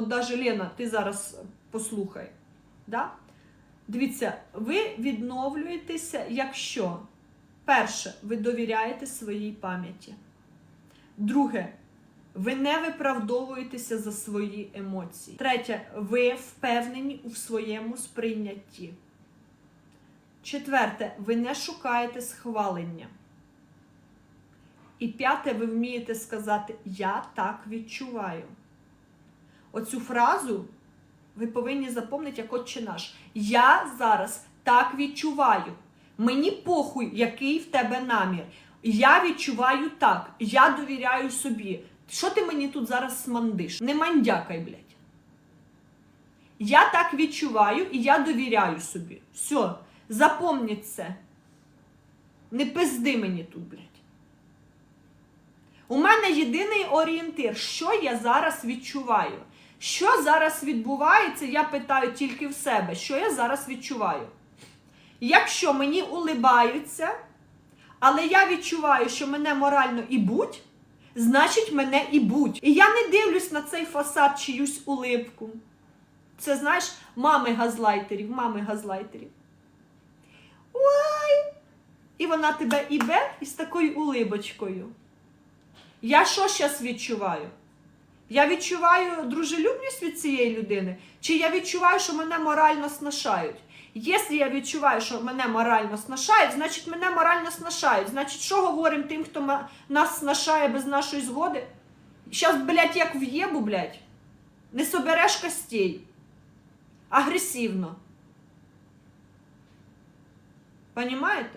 от даже Лена, ти зараз послухай. Да? Дивіться, ви відновлюєтеся, якщо перше, ви довіряєте своїй пам'яті. Друге, ви не виправдовуєтеся за свої емоції. Третє, ви впевнені у своєму сприйнятті. Четверте, ви не шукаєте схвалення. І п'яте, ви вмієте сказати Я так відчуваю. Оцю фразу ви повинні запам'ятати як отче наш. Я зараз так відчуваю. Мені похуй, який в тебе намір. Я відчуваю так. Я довіряю собі. Що ти мені тут зараз смандиш? Не мандякай, блядь. Я так відчуваю і я довіряю собі. Все, запомніть це. Не пизди мені тут, блядь. У мене єдиний орієнтир, що я зараз відчуваю. Що зараз відбувається, я питаю тільки в себе, що я зараз відчуваю. Якщо мені улибаються, але я відчуваю, що мене морально і будь, значить мене і будь. І я не дивлюсь на цей фасад чиюсь улипку. Це знаєш, мами газлайтерів, мами газлайтерів. Ой! І вона тебе ібе із такою улибочкою. Я що зараз відчуваю? Я відчуваю дружелюбність від цієї людини, чи я відчуваю, що мене морально снашають? Якщо я відчуваю, що мене морально снашають, значить мене морально снашають. Значить, що говоримо тим, хто нас снашає без нашої згоди? Зараз, блядь, як в'єбу, блядь, не собереш костей. Агресивно. Понімаєте?